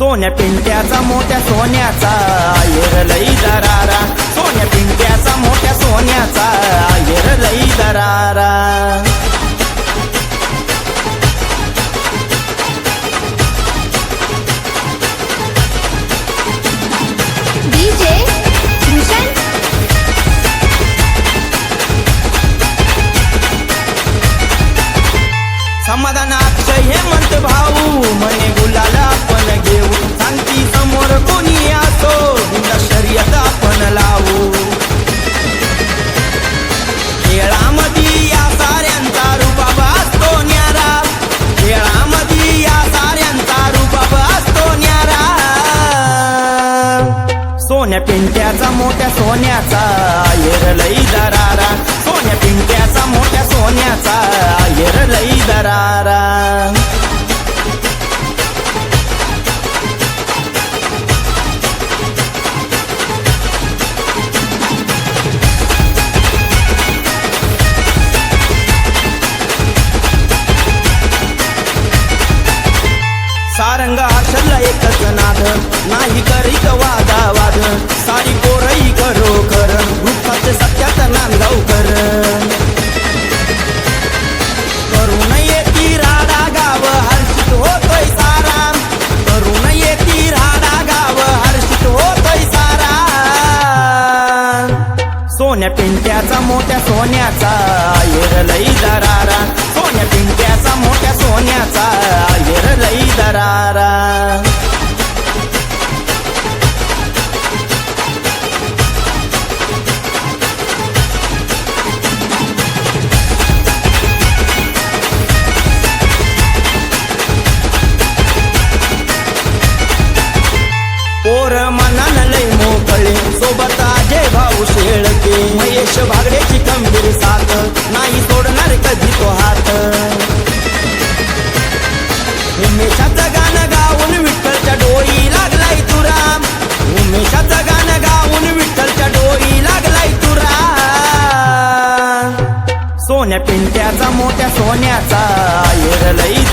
सोन्या पिंट्याचा मोठ्या सोन्याचा. येर लई दरारा सोन्या सोन्या पिंट्याचा मोठ्या सोन्याचा लई दरारा. सोन्या पिंट्याचा मोठ्या सोन्याचा लई दरारा. सारंग आठला एकच नाद नाही सोन्या पिंट्याचा मोठ्या सोन्याचा. येर लई दरारा. सोन्या पिंट्याचा मोठ्या सोन्याचा. येर लई दरारा. पिंट्याचा मोठ्या सोन्याचा. लई